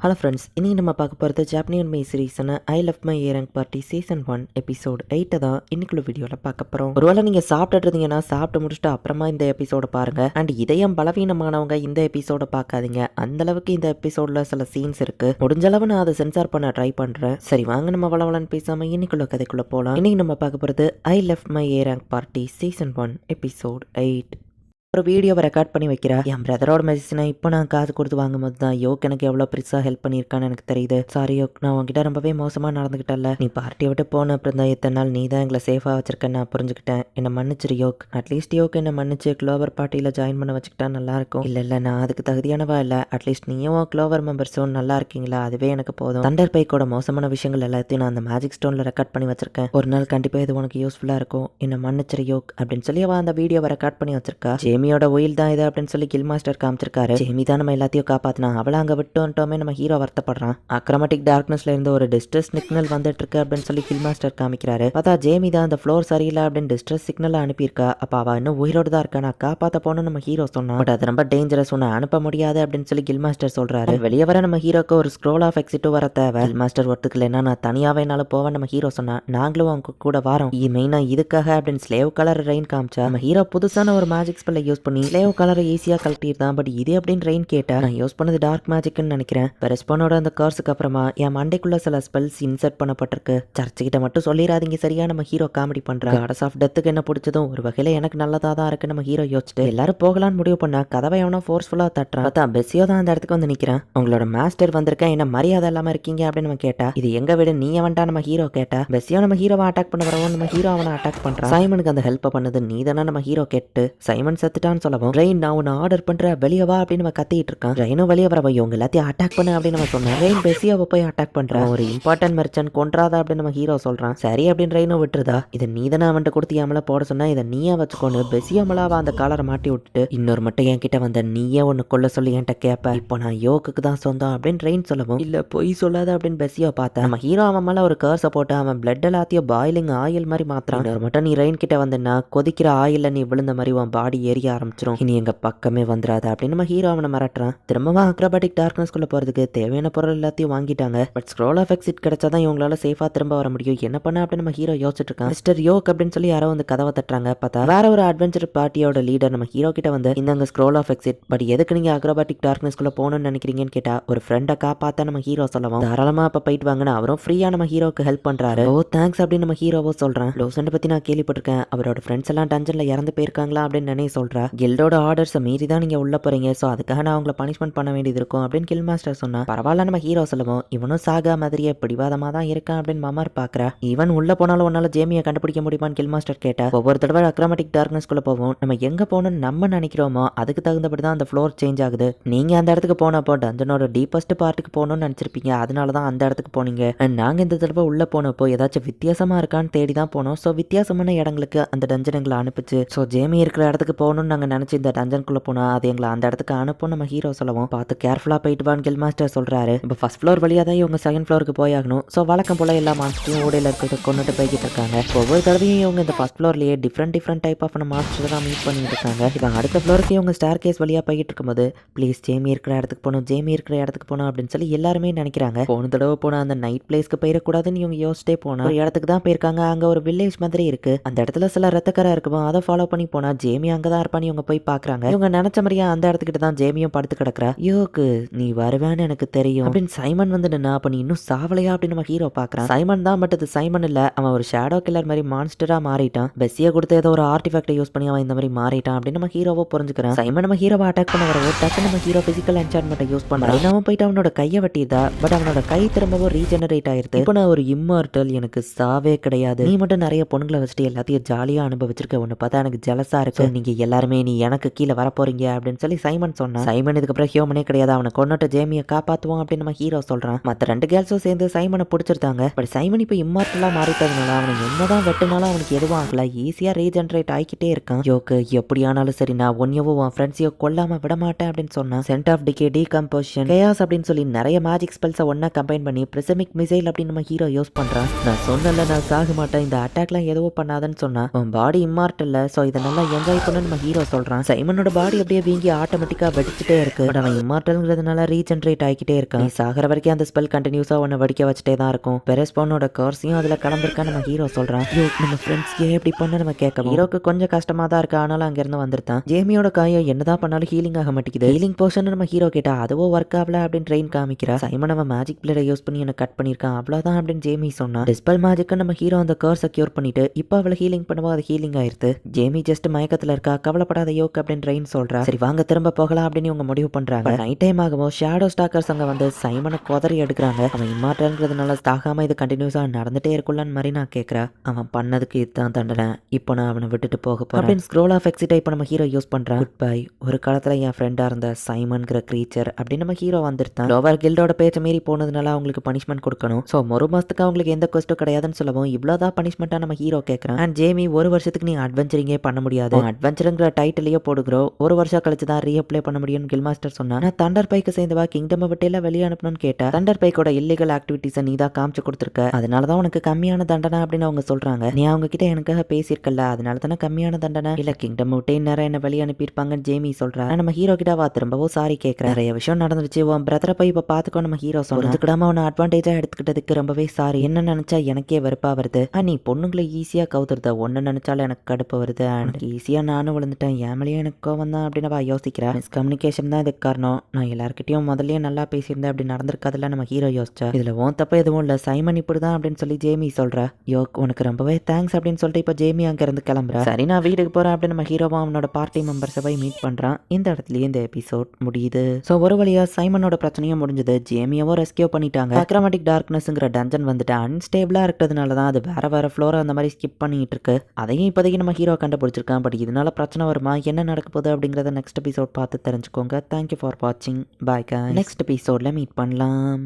Hello friends இன்னைக்கு நம்ம பார்க்க போகிறது ஜாப்பனியன் மை சீரீஸான I love my A party season one episode எயிட்டை தான் இன்னைக்குள்ள வீடியோவில் பார்க்க போகிறோம் ஒருவேளை நீங்கள் சாப்பிட்டுட்டு இருந்தீங்கன்னா சாப்பிட்டு முடிச்சுட்டு அப்புறமா இந்த எபிசோட பாருங்கள் அண்ட் இதயம் பலவீனமானவங்க இந்த எபிசோட பார்க்காதீங்க. அந்தளவுக்கு இந்த எபிசோடில் சில சீன்ஸ் இருக்குது முடிஞ்சளவு நான் அதை சென்சார் பண்ண ட்ரை பண்ணுறேன் சரி வாங்க நம்ம வளவலன்னு பேசாமல் இன்னைக்குள்ள கதைக்குள்ளே போகலாம் இன்றைக்கி நம்ம பார்க்க போகிறது I love my A party season one episode eight ஒரு வீடியோவை ரெக்கார்ட் பண்ணி வைக்கிறா. என் பிரதரோட மெசேஜ்னா இப்போ நான் காசு கொடுத்து வாங்கும்போது தான் யோக் எனக்கு எவ்வளோ பெருசாக ஹெல்ப் பண்ணியிருக்கான்னு எனக்கு தெரியுது. சாரி யோக் நான் உங்ககிட்ட ரொம்பவே மோசமாக நடந்துக்கிட்டல நீ பார்ட்டியை விட்டு போன அப்புறம் தான் எத்தனை நாள் நீ தான் எங்களை சேஃபாக வச்சிருக்கேன்னு நான் புரிஞ்சுக்கிட்டேன். என்னை மன்னிச்சிரு யோக். அட்லீஸ்ட் யோக் என்னை மன்னிச்சு க்ளோவர் பார்ட்டியில் ஜாயின் பண்ண வச்சுக்கிட்டா நல்லா இருக்கும். இல்லை இல்லை நான் அதுக்கு தகுதியானவா இல்லை. அட்லீஸ்ட் நீயும் க்ளோவர் மெம்பர்ஸும் நல்லா இருக்கீங்களா? அதுவே எனக்கு போதும். தண்டர் பைக்கோட மோசமான விஷயங்கள் எல்லாத்தையும் நான் அந்த மேஜிக் ஸ்டோனில் ரெக்கார்ட் பண்ணி வச்சிருக்கேன். ஒரு நாள் கண்டிப்பாக இது உனக்கு யூஸ்ஃபுல்லாக இருக்கும். என்னை மன்னிச்சிரு யோக் அப்படின்னு சொல்லி அவள் அந்த வீடியோவை ரெக்கார்ட் பண்ணி வச்சிருக்கா. ஜேமியோட ஒயில் தான் இது அப்படின்னு சொல்லி கில் மாஸ்டர் காமிச்சிருக்காரு. ஜேமி தான் நம்ம எல்லாத்தையும் காப்பாத்தினா அவளை அங்கே விட்டு வந்துட்டோமே நம்ம ஹீரோ வருத்தப்படுறான். அக்ரமட்டிக் டார்க்னஸ்ல இருந்து ஒரு டிஸ்ட்ரெஸ் சிக்னல் வந்துட்டு இருக்கு அப்படின்னு சொல்லி கில் மாஸ்டர் காமிக்கிறாரு. பார்த்தா ஜேமி தான் அந்த ஃப்ளோர் சரியில்லை அப்படின்னு டிஸ்ட்ரெஸ் சிக்னல் அனுப்பியிருக்கா. அப்போ அவள் இன்னும் உயிரோடு தான் இருக்கா நான் காப்பாற்ற போன நம்ம ஹீரோ சொன்னா. பட் அது ரொம்ப டேஞ்சரஸ் ஒன்று அனுப்ப முடியாது அப்படின்னு சொல்லி கில் மாஸ்டர் சொல்றாரு. வெளியே வர நம்ம ஹீரோக்கு ஒரு ஸ்க்ரோல் ஆஃப் எக்ஸிட்டும் வர தேவை. கில் மாஸ்டர் ஒத்துக்கலைன்னா நான் தனியாவே என்னால போவேன் நம்ம ஹீரோ சொன்னா நாங்களும் அவங்க கூட வரோம். மெயினா இதுக்காக அப்படின்னு ஸ்லேவ் கலர் ரெயின் காமிச்சா நம்ம ஹீரோ புதுசான ஒரு மேஜிக் ஸ்பெல்லை யூஸ் பண்ணி ஸ்லேவ் கலரை ஈஸியாக கழட்டியிருந்தான் பட் இது அப்படின்னு ரெயின் கேட்டா நான் யூஸ் பண்ணது டார்க் மேஜிக்னு நினைக்கிறேன். பெரஸ்பானோட அந்த கார்ஸுக்கு அப்புறமா என் மண்டைக்குள்ள சில ஸ்பெல்ஸ் இன்சர்ட் பண்ணப்பட்டிருக்கு. சர்ச்சுக்கிட்ட மட்டும் சொல்லிடாதீங்க. சரியா நம்ம ஹீரோ காமெடி பண்றான் காடஸ் ஆஃப் டெத்துக்கு என்ன பிடிச்சதும் ஒரு வகையில எனக்கு நல்லதா தான் இருக்கு. நம்ம ஹீரோ யோசிச்சுட்டு எல்லாரும் போகலான்னு முடிவு பண்ணா கதவை எவனோ ஃபோர்ஸ்ஃபுல்லா தட்டுறான். பார்த்தா பெஸ்ஸியோ தான் அந்த இடத்துக்கு வந்து நிக்கிறேன். உங்களோட மாஸ்டர் வந்திருக்கேன் என்ன மரியாதை இல்லாம இருக்கீங்க? அப்படின்னு நம்ம கேட்டா இது எங்க வீடு? நீ அவன்டா நம்ம ஹீரோ கேட்டா பெஸ்ஸியோ நம்ம ஹீரோவை அட்டாக் பண்ண வரவும் நம்ம ஹீரோ அவனை அட்டாக் பண்றான். சைமனுக்கு அந்த ஹெல்ப் பண்ணது நீ தானே நம்ம ஹீரோ கேட்டு சைமன் வந்துட்டான்னு சொல்லவும் ரெயின் நான் உன்னை ஆர்டர் பண்ற வெளியே வா அப்படின்னு நம்ம கத்திட்டு இருக்கான். ரெயினும் வெளியே வரவை இவங்க எல்லாத்தையும் அட்டாக் பண்ண அப்படின்னு நம்ம சொன்னோம் ரெயின் பெசியாவை போய் அட்டாக் பண்றான் ஒரு இம்பார்ட்டன்ட் மெர்ச்சன்ட் கொன்றாதா அப்படின்னு நம்ம ஹீரோ சொல்றான். சரி அப்படின்னு ரெயினும் விட்டுருதா? இதை நீ தானே அவன்கிட்ட கொடுத்து ஏமலா போட சொன்னா? இதை நீயே வச்சுக்கொண்டு பெசியாமலாவா அந்த காலரை மாட்டி விட்டுட்டு இன்னொரு மட்டும் என்கிட்ட வந்த நீயே ஒன்னு கொல்ல சொல்லி என்கிட்ட கேப்ப. இப்போ நான் யோக்குக்கு தான் சொந்தம் அப்படின்னு ரெயின் சொல்லவும் இல்ல பொய் சொல்லாத அப்படின்னு பெசியா பார்த்தேன் நம்ம ஹீரோ அவன் மேல ஒரு கர்ஸை போட்டு அவன் பிளட் எல்லாத்தையும் பாயிலிங் ஆயில் மாதிரி மாத்திரான் இன்னொரு மட்டும் நீ ரெயின் கிட்ட வந்தேன்னா கொதிக்கிற ஆயில நீ விழுந்த மாதிரி உன் பாடி எரிய ஆரம்பிச்சிடும் இனி எங்கள் பக்கமே வந்துடாத அப்படின்னு நம்ம ஹீரோ அவனை மிரட்டுறான். திரும்பவும் அக்ரோபாட்டிக் டார்க்னஸ்குள்ளே போகிறதுக்கு தேவையான பொருள் எல்லாத்தையும் வாங்கிட்டாங்க. பட் ஸ்க்ரோல் ஆஃப் எக்ஸிட் கிடைச்சாதான் இவங்களால சேஃபாக திரும்ப வர முடியும். என்ன பண்ண அப்படின்னு நம்ம ஹீரோ யோசிச்சுட்டு இருக்கான். மிஸ்டர் யோக் அப்படின்னு சொல்லி யாரோ வந்து கதவை தட்டுறாங்க. பார்த்தா வேற ஒரு அட்வென்ச்சர் பார்ட்டியோட லீடர் நம்ம ஹீரோ கிட்ட வந்து இந்தாங்க ஸ்க்ரோல் ஆஃப் எக்ஸிட் பட் எதுக்கு நீங்கள் அக்ரோபாட்டிக் டார்க்னஸ்குள்ளே போகணும்னு நினைக்கிறீங்கன்னு கேட்டால் ஒரு ஃப்ரெண்டை காப்பாற்ற நம்ம ஹீரோ சொல்லவும். தாராளமாக அப்போ போயிட்டு வாங்கன்னு அவரும் ஃப்ரீயாக நம்ம ஹீரோக்கு ஹெல்ப் பண்ணுறாரு ஓ oh, தேங்க்ஸ் அப்படின்னு நம்ம ஹீரோவோ சொல்கிறேன் லோசண்ட் பற்றி நான் கேள்விப்பட்டிருக்கேன். அவரோட ஃப்ரெண்ட்ஸ் எல்லாம் டஞ்சன்ல இறந்து போயிருக்காங்களா அப்படின்னு நினைவு கில்டோட ஆர்டர்ஸை மீறி தான் நீங்க உள்ள போறீங்க. ஸோ அதுக்காக நான் உங்களை பனிஷ்மெண்ட் பண்ண வேண்டியது இருக்கும். அப்படின்னு கில் மாஸ்டர் சொன்னா பரவாயில்ல நம்ம ஹீரோ சொல்லுவோம். இவனும் சாகா மாதிரியே பிடிவாதமா தான் இருக்கான் அப்படின்னு மாமார் பார்க்குறா ஈவன் உள்ள போனாலும் உன்னால ஜேமியை கண்டுபிடிக்க முடியுமான்னு கில் மாஸ்டர் கேட்டா ஒவ்வொரு தடவை அக்ராமட்டிக் டார்க்னஸ்குள்ள போவோம். நம்ம எங்க போகணும்னு நம்ம நினைக்கிறோமோ அதுக்கு தகுந்தபடி தான் அந்த ஃப்ளோர் சேஞ்ச் ஆகுது. நீங்க அந்த இடத்துக்கு போனப்போ டஞ்சனோட டீப்பஸ்ட் பார்ட்டுக்கு போகணும்னு நினைச்சிருப்பீங்க. அதனால தான் அந்த இடத்துக்கு போனீங்க. நாங்கள் நாங்க இந்த தடவை உள்ளே போனப்போ ஏதாச்சும் வித்தியாசமா இருக்கான்னு தேடி தான் போனோம். ஸோ வித்தியாசமான இடங்களுக்கு அந்த டஞ்சனங்களை அனுப்பிச்சு. ஸோ ஜேமி இருக்கிற இடத்துக்கு போகணும்னு நாங்கள் நினச்சி இந்த டஞ்சனுக்குள்ள போனால் அது எங்களை அந்த இடத்துக்கு அனுப்பும் நம்ம ஹீரோ சொல்லவும் பார்த்து கேர்ஃபுல்லாக போயிட்டு வான் கில் மாஸ்டர் சொல்கிறாரு இப்போ ஃபஸ்ட் ஃப்ளோர் வழியாக தான் இவங்க செகண்ட் ஃப்ளோருக்கு போயாகணும். ஸோ வழக்கம் போல எல்லா மாஸ்டரையும் ஓடையில் இருக்கிறத கொண்டுட்டு போய்கிட்டு இருக்காங்க. ஒவ்வொரு தடவையும் இவங்க இந்த first ஃப்ளோர்லேயே different different type of master தான் மீட் பண்ணிட்டு இருக்காங்க. இப்போ அடுத்த ஃப்ளோருக்கு இவங்க ஸ்டார் கேஸ் வழியாக போய்கிட்டு இருக்கும்போது ப்ளீஸ் ஜேமி இருக்கிற இடத்துக்கு போகணும் ஜேமி இருக்கிற இடத்துக்கு போகணும் அப்படின்னு சொல்லி எல்லாருமே நினைக்கிறாங்க. போன தடவை போன அந்த நைட் பிளேஸ்க்கு போயிடக்கூடாதுன்னு இவங்க யோசிச்சிட்டே போனா ஒரு இடத்துக்கு தான் போயிருக்காங்க. அங்கே ஒரு வில்லேஜ் மாதிரி இருக்குது அந்த இடத்துல சில ரத்தக்கரை இருக்குமோ அதை ஃபாலோ பண்ணி போனால் ஜேமி அங்கே தான் இருப்பான் இருப்பான்னு இவங்க போய் பார்க்கறாங்க இவங்க நினைச்ச மாதிரியே அந்த இடத்துக்கிட்ட தான் ஜேமியும் படுத்து கிடக்குறா. யோக்கு நீ வருவேன்னு எனக்கு தெரியும். அப்படின்னு சைமன் வந்து நின்னா அப்ப நீ இன்னும் சாவலையா அப்படின்னு நம்ம ஹீரோ பார்க்கறான் சைமன் தான் பட் அது சைமன் இல்ல. அவன் ஒரு ஷேடோ கில்லர் மாதிரி மான்ஸ்டரா மாறிட்டான். பெஸ்ஸிய கொடுத்து ஏதோ ஒரு ஆர்டிஃபேக்டை யூஸ் பண்ணி அவன் இந்த மாதிரி மாறிட்டான் அப்படின்னு நம்ம ஹீரோவோ புரிஞ்சுக்கிறான். சைமன் நம்ம ஹீரோவை அட்டாக் பண்ண வரவோ டக்கு நம்ம ஹீரோ பிசிக்கல் என்சான்மெண்ட்டை யூஸ் பண்றான். அவன் போயிட்டு அவனோட கையை வெட்டிதா பட் அவனோட கை திரும்பவும் ரீஜெனரேட் ஆயிருது. இப்போ நான் ஒரு இம்மார்டல் எனக்கு சாவே கிடையாது. நீ மட்டும் நிறைய பொண்ணுங்களை வச்சுட்டு எல்லாத்தையும் ஜாலியா அனுபவிச்சிருக்க. ஒன்று பார்த்தா எனக்கு ஜலசா இருக்கு. நீங்க எல்லாருமே நீ எனக்கு கீழே வரப்போறீங்க அப்படின்னு சொல்லி சைமன் சொன்னான். சைமன் இதுக்கப்புறம் ஹியூமனே கிடையாது. அவனை கொண்டுட்டு ஜேமியை காப்பாத்துவோம் அப்படின்னு நம்ம ஹீரோ சொல்கிறான் மற்ற ரெண்டு கேர்ள்ஸும் சேர்ந்து சைமனை பிடிச்சிருந்தாங்க. பட் சைமன் இப்போ இம்மார்டலா மாறிட்டதுனால அவனுக்கு என்னதான் வெட்டினாலும் அவனுக்கு எதுவும் ஆகல. ஈஸியாக ரீஜென்ரேட் ஆகிக்கிட்டே இருக்கான். யோக்கு எப்படி ஆனாலும் சரி நான் ஒன்னையவோ உன் ஃப்ரெண்ட்ஸையோ கொல்லாம விட மாட்டேன் அப்படின்னு சொன்னான். Scent of decay decomposition chaos அப்படின்னு சொல்லி நிறைய மேஜிக் ஸ்பெல்ஸை ஒன்றா கம்பைன் பண்ணி பிரிசமிக் மிசைல் அப்படின்னு நம்ம ஹீரோ யூஸ் பண்றான். நான் சொன்னல நான் சாக மாட்டேன். இந்த அட்டாக்லாம் எதுவும் பண்ணாதன்னு சொன்னா உன் பாடி இம்மார்ட் இல்ல ஸோ இதை நல்லா என்ஜாய் பண்ண நம்ம ஹீரோ சொல்றான். சைமனோட பாடி அப்படியே வீங்கி ஆட்டோமேட்டிக்கா வெடிச்சிட்டே இருக்கு. பட் அவன் இம்மார்டல்ங்கிறதுனால ரீஜென்ரேட் ஆகிக்கிட்டே இருக்கான். சாகிற வரைக்கும் அந்த ஸ்பெல் கண்டினியூஸா உன்னை வடிக்க வச்சுட்டே தான் இருக்கும். பெரஸ்போனோட கர்ஸையும் அதுல கலந்துருக்கா நம்ம ஹீரோ சொல்றான். யோ நம்ம ஃப்ரெண்ட்ஸ் ஏன் இப்படி பண்ண நம்ம கேட்க ஹீரோக்கு கொஞ்சம் கஷ்டமா தான் இருக்கு. ஆனாலும் அங்க வந்துருத்தான் ஜேமியோட காயம் என்னதான் பண்ணாலும் ஹீலிங் ஆக மாட்டேங்குது. ஹீலிங் போர்ஷன் நம்ம ஹீரோ கேட்டா அதுவோ ஒர்க் ஆகல அப்படின்னு ட்ரெயின் காமிக்கிறா. சைமன் அவன் மேஜிக் பிளேட யூஸ் பண்ணி என்ன கட் பண்ணிருக்கான் அவ்வளவுதான் அப்படின்னு ஜேமி சொன்னா டிஸ்பல் மேஜிக்கு நம்ம ஹீரோ அந்த கர்ஸை கியூர் பண்ணிட்டு இப்போ அவளை ஹீலிங் பண்ணுவோம் அது ஹீலிங் ஆயிருது. ஜேமி ஜஸ்ட் மயக்கத்துல இருக்கா. கவலைப்படாத யோக் அப்படின்னு ட்ரெயின் சொல்றா. சரி வாங்க திரும்ப போகலாம் அப்படின்னு இவங்க முடிவு பண்றாங்க. நைட் டைம் ஆகவும் ஷேடோ ஸ்டாக்கர்ஸ் அங்க வந்து சைமனை குதறி எடுக்கிறாங்க. அவன் இம்மார்டல்ங்கிறதுனால தாகாம இது கண்டினியூஸா நடந்துட்டே இருக்கும்லான்னு மாதிரி நான் கேட்கறா அவன் பண்ணதுக்கு இதுதான் தண்டனை. இப்போ நான் அவனை விட்டுட்டு போக போறேன். அப்படின்னு ஸ்க்ரோல் ஆஃப் எக்ஸிட் இப்போ நம்ம ஹீரோ யூஸ் பண்றான் குட் பை ஒரு காலத்துல என் ஃப்ரெண்டா இருந்த சைமன்கிற க்ரீச்சர் அப்படின்னு நம்ம ஹீரோ வந்துருத்தான் லோவர் கில்டோட பேச்ச மீறி போனதுனால அவங்களுக்கு பனிஷ்மெண்ட் கொடுக்கணும். ஸோ ஒரு மாசத்துக்கு அவங்களுக்கு எந்த கொஸ்டும் கிடையாதுன்னு சொல்லவும் இவ்வளோதான் பனிஷ்மெண்ட்டாக நம்ம ஹீரோ கேட்குறான் அண்ட் ஜேமி ஒரு வருஷத்துக்கு நீ அட்வென்ச்சரிங்கே பண்ண முடியாது. அட்வென்ச்சருங்கிற டைட்டிலேயே போடுகிறோம். ஒரு வருஷம் கழிச்சு தான் ரீஅப்ளை பண்ண முடியும்னு கில் மாஸ்டர் சொன்னா நான் தண்டர் பைக்கு சேர்ந்தவா கிங்டம் விட்டு எல்லாம் வெளியே அனுப்பணும்னு கேட்டா தண்டர் பைக்கோட இல்லீகல் ஆக்டிவிட்டிஸை நீ தான் காமிச்சு கொடுத்துருக்க. அதனால தான் உனக்கு கம்மியான தண்டனை அப்படின்னு அவங்க சொல்றாங்க. நீ அவங்க கிட்ட எனக்காக பேசியிருக்கல அதனால தானே கம்மியான தண்டனை? இல்ல கிங்டம் விட்டே நேரம் என்ன வெளியே அனுப்பியிருப்பாங்கன்னு ஜேமி சொல்றா. நம்ம ஹீரோ கிட்ட வா திரும்பவும் சாரி கேட்கிறேன் நிறைய விஷயம் நடந்துருச்சு. உன் பிரதரை போய் இப்ப பாத்துக்கோ நம்ம ஹீரோ சொல்றதுக்கிடாம அவனை அட்வான்டேஜா எடுத்துக்கிட்டதுக்கு ரொம்பவே சாரி என்ன நினைச்சா எனக்கே வெறுப்பா வருது. நீ பொண்ணுங்களை ஈஸியா கவுத்துறத ஒன்னு நினைச்சாலும் எனக்கு கடுப்பு வருது. அண்ட் ஈஸியா நானும் விழுந்துட்டேன். ஏமலையும் எனக்கு கோவம் தான் அப்படின்னு அவ யோசிக்கிறேன் மிஸ்கம்யூனிகேஷன் தான் இதுக்கு காரணம். நான் எல்லாருக்கிட்டையும் முதல்லயே நல்லா பேசியிருந்தேன். அப்படி நடந்திருக்காதுல நம்ம ஹீரோ யோசிச்சா. இதுல ஓன் தப்பு எதுவும் இல்ல. சைமன் இப்படிதான் அப்படின்னு சொல்லி ஜேமி சொல்ற. யோக் உனக்கு ரொம்பவே தேங்க்ஸ் அப்படின்னு சொல்லிட்டு இப்போ ஜேமி அங்க இருந்து கிளம்புறா. சரி நான் வீட்டுக்கு போறேன் அப்படின்னு நம்ம ஹீரோவா அவனோட பார்ட்டி மெம்பர்ஸை போய் மீட் பண்றான். இந்த இடத்துலயே இந்த எபிசோட் முடியுது. ஸோ ஒரு வழியா சைமனோட பிரச்சனையும் முடிஞ்சது. ஜேமியாவும் ரெஸ்கியூ பண்ணிட்டாங்க. அக்ரமேட்டிக் டார்க்னஸ்ங்கிற டஞ்சன் வந்துட்டு அன்ஸ்டேபிளா இருக்கிறதுனால தான் அது வேற வேற ஃப்ளோரை அந்த மாதிரி ஸ்கிப் பண்ணிட்டு இருக்கு. அதையும் இப்போதைக்கு நம்ம ஹீரோ கண்டுபிடிச்சிருக்கான். பட் இதனால பிரச்சனை வருமா? என்ன நடக்க போகுது அப்படிங்கிறத நெக்ஸ்ட் எபிசோட் பார்த்து தெரிஞ்சுக்கோங்க. தேங்க்யூ ஃபார் வாட்சிங் பாய் கா நெக்ஸ்ட் எபிசோடில் மீட் பண்ணலாம்.